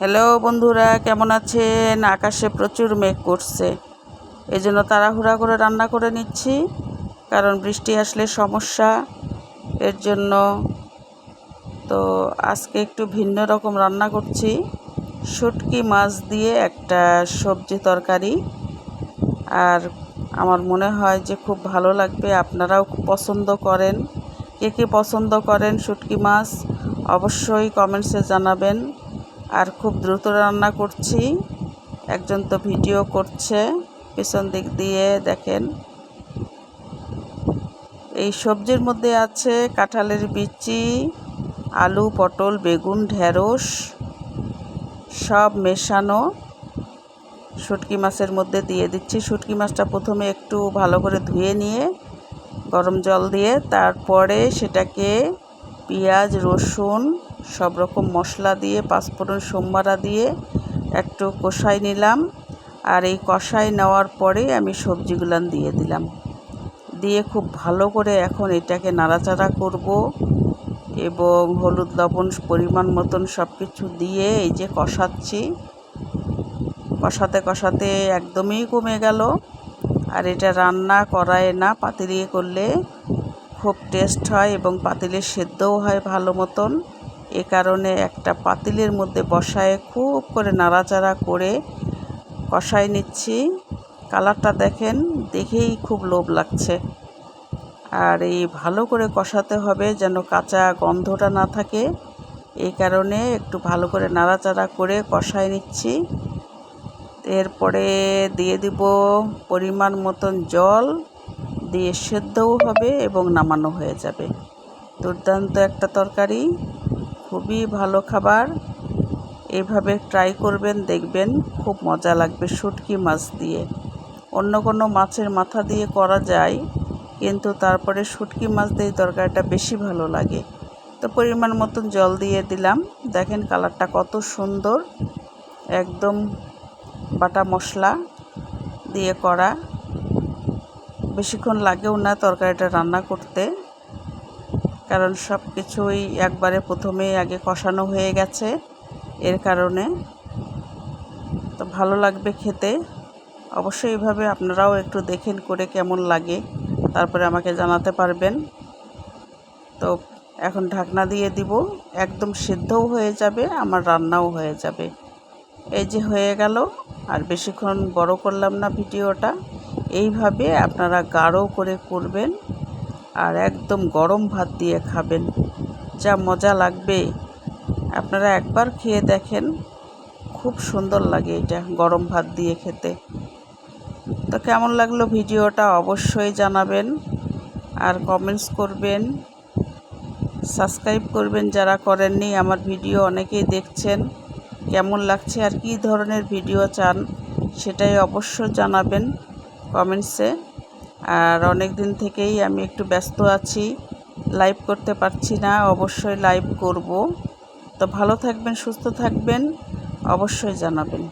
Hello বন্ধুরা, কেমন আছেন? আকাশে প্রচুর মেঘ করছে। এই জন্য তাড়াহুড়া করে রান্না করে নিচ্ছি, কারণ বৃষ্টি আসলে সমস্যা। এর জন্য তো আজকে একটু ভিন্ন রকম রান্না করছি। শুটকি মাছ দিয়ে একটা সবজি তরকারি। আর আমার মনে হয় যে খুব ভালো লাগবে, আপনারাও পছন্দ করেন। কে কে পছন্দ করেন শুটকি মাছ, অবশ্যই কমেন্টসে জানাবেন। আর খুব দ্রুত রান্না করছি। একজন তো ভিডিও করছে, পেছন দিক দিয়ে দেখেন। এই সবজির মধ্যে আছে কাঁঠালের বিচি, আলু, পটল, বেগুন, ঢেঁড়স, সব মেশানো। শুটকি মাছের মধ্যে দিয়ে দিচ্ছি। শুটকি মাছটা প্রথমে একটু ভালো করে ধুয়ে নিয়ে গরম জল দিয়ে, তারপরে সেটাকে পেঁয়াজ, রসুন সব রকম মশলা দিয়ে, পাঁচফোড়ন সোমবারা দিয়ে একটু কষাই নিলাম। আর এই কষাই নেওয়ার পরে আমি সবজিগুলান দিয়ে দিলাম। দিয়ে খুব ভালো করে এখন এটাকে নাড়াচাড়া করব এবং হলুদ, লবণ পরিমাণ মতন সব কিছু দিয়ে এই যে কষাচ্ছি। কষাতে কষাতে একদমই কমে গেল। আর এটা রান্না করায় না পাতিলিয়ে করলে খুব টেস্ট হয় এবং পাতিলের সেদ্ধও হয় ভালো মতন। এ কারণে একটা পাতিলের মধ্যে বসায় খুব করে নাড়াচাড়া করে কষাই নিচ্ছি। কালারটা দেখেন, দেখেই খুব লোভ লাগছে। আর এই ভালো করে কষাতে হবে যেন কাঁচা গন্ধটা না থাকে। এই কারণে একটু ভালো করে নাড়াচাড়া করে কষাই নিচ্ছি। এরপরে দিয়ে দিব পরিমাণ মতন জল। দিয়ে সেদ্ধও হবে এবং নামানো হয়ে যাবে। দুর্দান্ত একটা তরকারি। খুবই ভালো খাবার। এভাবে ট্রাই করবেন, দেখবেন খুব মজা লাগবে শুটকি মাছ দিয়ে। অন্য কোনো মাছের মাথা দিয়ে করা যায়, কিন্তু তারপরে শুটকি মাছ দিয়ে তরকারিটা বেশি ভালো লাগে। তো পরিমাণ মতন জল দিয়ে দিলাম। দেখেন কালারটা কত সুন্দর। একদম বাটা মশলা দিয়ে করা। বেশিক্ষণ লাগেও না তরকারিটা রান্না করতে। কারণ সব কিছুই একবারে প্রথমে আগে কষানো হয়ে গেছে এর কারণে। তো ভালো লাগবে খেতে। অবশ্যই এইভাবে আপনারাও একটু দেখেন করে কেমন লাগে, তারপরে আমাকে জানাতে পারবেন। তো এখন ঢাকনা দিয়ে দিব, একদম সিদ্ধও হয়ে যাবে, আমার রান্নাও হয়ে যাবে। এই যে হয়ে গেল, আর বেশিক্ষণ বড় করলাম না ভিডিওটা। এইভাবে আপনারা গাঢ় করে করবেন। আর একদম গরম ভাত দিয়ে খাবেন। যা মজা লাগবে। আপনারা একবার খেয়ে দেখেন। খুব সুন্দর লাগে এটা গরম ভাত দিয়ে খেতে। তো কেমন লাগল ভিডিওটা অবশ্যই জানাবেন। আর কমেন্টস করবেন। সাবস্ক্রাইব করবেন যারা করেননি, আমার ভিডিও অনেকেই দেখছেন। কেমন লাগছে আর কি ধরনের ভিডিও চান, সেটাই অবশ্য জানাবেন। কমেন্টসে আর অনেক দিন থেকেই আমি একটু ব্যস্ত আছি লাইভ করতে পারছি না, অবশ্যই লাইভ করব। তো ভালো থাকবেন, সুস্থ থাকবেন, অবশ্যই জানাবেন।